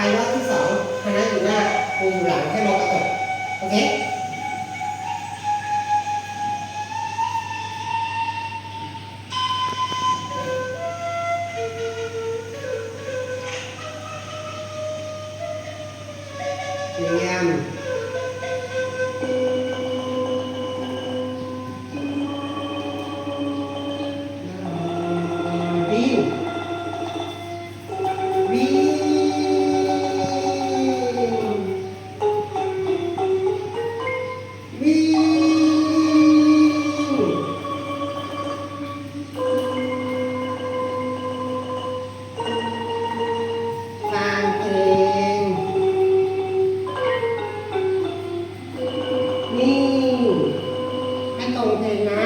ไปรอบที่สองคณะอยู่หน้าครูอยู่หลังให้มองกระจกโอเคเยี่ยม ตรงเพลงนะ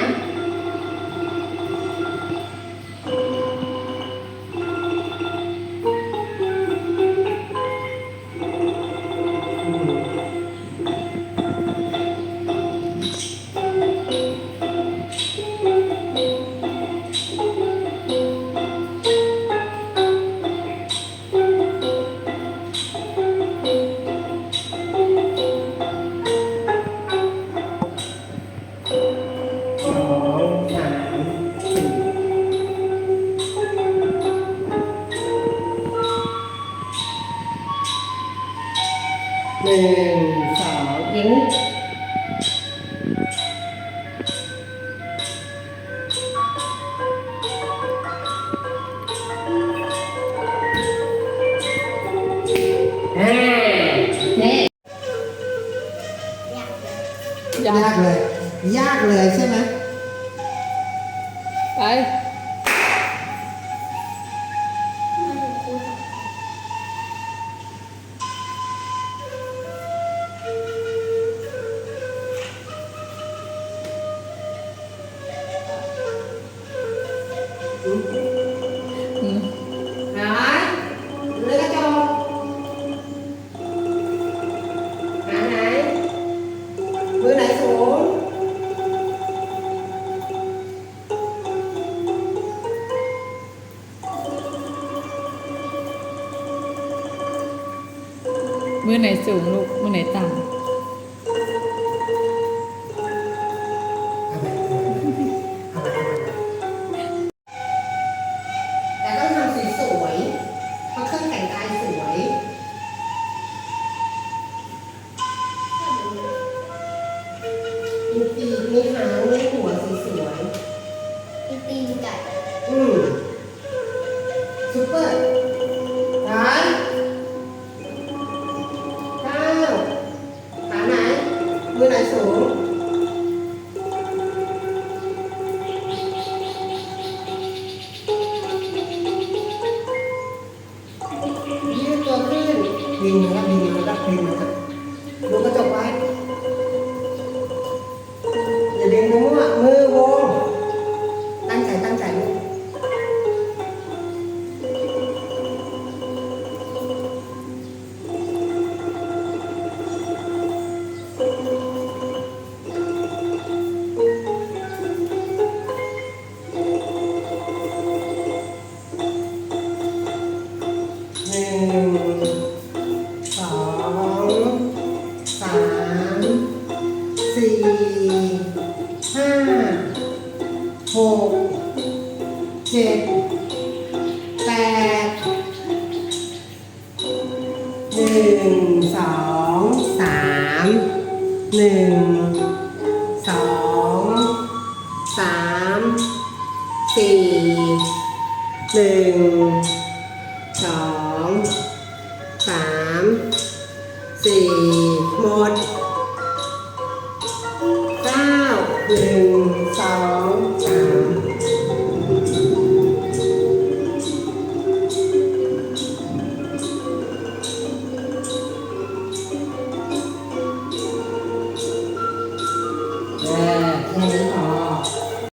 หนึ่งสองยิ้ม เรือกระจกหาไหน มือไหนสูง มือไหนสูงลูก มือไหนต่ แ super call cao khả này. Đưa này xuống. Hãy subscribe cho kênh Ghiền Mì Gõ Để không bỏ lỡ những video hấp dẫn องสามสี่ห้าหกเจ็ดแปดหนึ่งสองสามหนึ่งสองสามสี่หนึ่ง หนึ่งสอง